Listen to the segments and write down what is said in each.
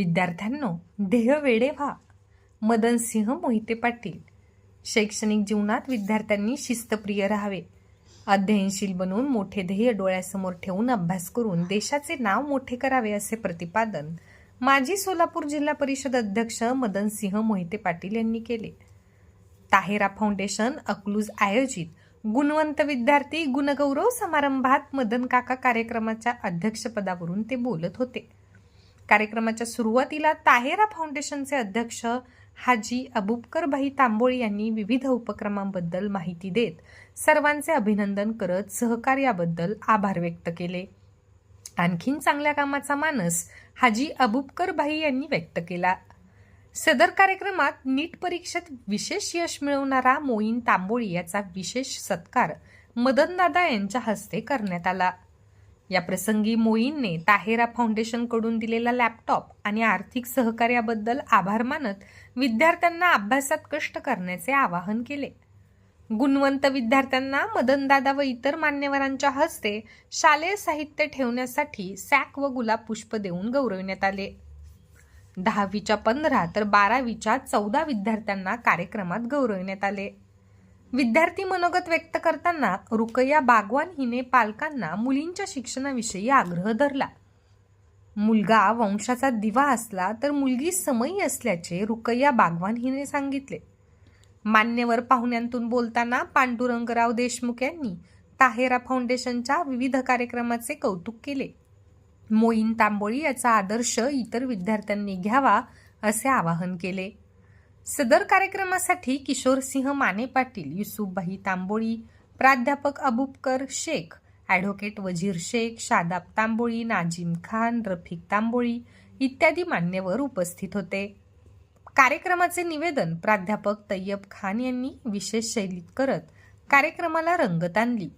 विद्यार्थ्यांनो ध्येय वेडे व्हा. मदन सिंह मोहिते पाटील. शैक्षणिक जीवनात विद्यार्थ्यांनी शिस्तप्रिय राहावे. अध्ययनशील बनून मोठे ध्येय डोळ्यासमोर ठेवून अभ्यास करून देशाचे नाव मोठे करावे असे प्रतिपादन माजी सोलापूर जिल्हा परिषद अध्यक्ष मदन सिंह मोहिते पाटील यांनी केले. ताहेरा फाउंडेशन अकलूज आयोजित गुणवंत विद्यार्थी गुणगौरव समारंभात मदन काका कार्यक्रमाच्या अध्यक्षपदावरून ते बोलत होते. कार्यक्रमाच्या सुरुवातीला ताहेरा फाउंडेशनचे अध्यक्ष हाजी अबुबकर भाई तांबोळी यांनी विविध उपक्रमांबद्दल माहिती देत सर्वांचे अभिनंदन करत सहकार्याबद्दल आभार व्यक्त केले. आणखीन चांगल्या कामाचा मानस हाजी अबुबकर भाई यांनी व्यक्त केला. सदर कार्यक्रमात नीट परीक्षेत विशेष यश मिळवणारा मोईन तांबोळी याचा विशेष सत्कार मदनदादा यांच्या हस्ते करण्यात आला. या प्रसंगी मोईनने ताहेरा फाउंडेशनकडून दिलेला लॅपटॉप आणि आर्थिक सहकार्याबद्दल आभार मानत विद्यार्थ्यांना अभ्यासात कष्ट करण्याचे आवाहन केले. गुणवंत विद्यार्थ्यांना मदनदादा व इतर मान्यवरांच्या हस्ते शालेय साहित्य ठेवण्यासाठी सॅक व गुलाब पुष्प देऊन गौरविण्यात आले. दहावीच्या पंधरा तर बारावीच्या चौदा विद्यार्थ्यांना कार्यक्रमात गौरविण्यात आले. विद्यार्थी मनोगत व्यक्त करताना रुकया बागवान हिने पालकांना मुलींच्या शिक्षणाविषयी आग्रह धरला. मुलगा वंशाचा दिवा असला तर मुलगी समयी असल्याचे रुकय्या बागवान हिने सांगितले. मान्यवर पाहुण्यांतून बोलताना पांडुरंगराव देशमुख यांनी ताहेरा फाउंडेशनच्या विविध कार्यक्रमाचे कौतुक केले. मोईन तांबोळी याचा आदर्श इतर विद्यार्थ्यांनी घ्यावा असे आवाहन केले. सदर कार्यक्रमासाठी किशोरसिंह माने पाटील युसुफभाई तांबोळी प्राध्यापक अबुबकर शेख ॲडव्होकेट वजीर शेख शादाब तांबोळी नाजिम खान रफिक तांबोळी इत्यादी मान्यवर उपस्थित होते. कार्यक्रमाचे निवेदन प्राध्यापक तय्यब खान यांनी विशेष शैलीत करत कार्यक्रमाला रंगत आणली.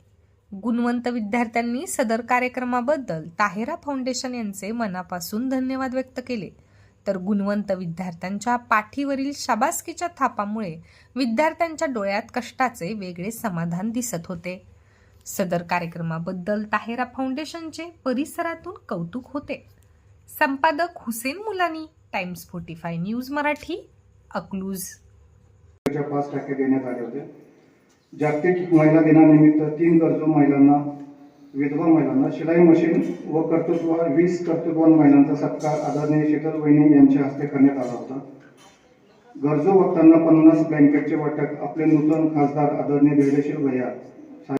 गुणवंत विद्यार्थ्यांनी सदर कार्यक्रमाबद्दल ताहेरा फाउंडेशन यांचे मनापासून धन्यवाद व्यक्त केले. तर गुणवंत विद्यार्थ्यांच्या पाठीवरील शाबासकीच्या थापामुळे विद्यार्थ्यांच्या डोळ्यात कष्टाचे वेगळे समाधान दिसत होते. सदर कार्यक्रमाबद्दल ताहेरा फाउंडेशनचे परिसरातून कौतुक होते. संपादक Hussain Mulani Times forty five news Marathi Akluj. पाच टक्के देण्यात आले होते. जागतिक महिला दिनानिमित्त तीन गरजू महिलांना विधवा महिलांना शिलाई मशीन व कर्तृत्व वीस कर्तृत्ववान महिलांचा सत्कार आदरणीय शीतल वहिनी यांच्या हस्ते करण्यात आला होता. गरजू वक्तांना पन्नास ब्लँकेटचे वाटप आपले नूतन खासदार आदरणीय धैर्यशील भैया.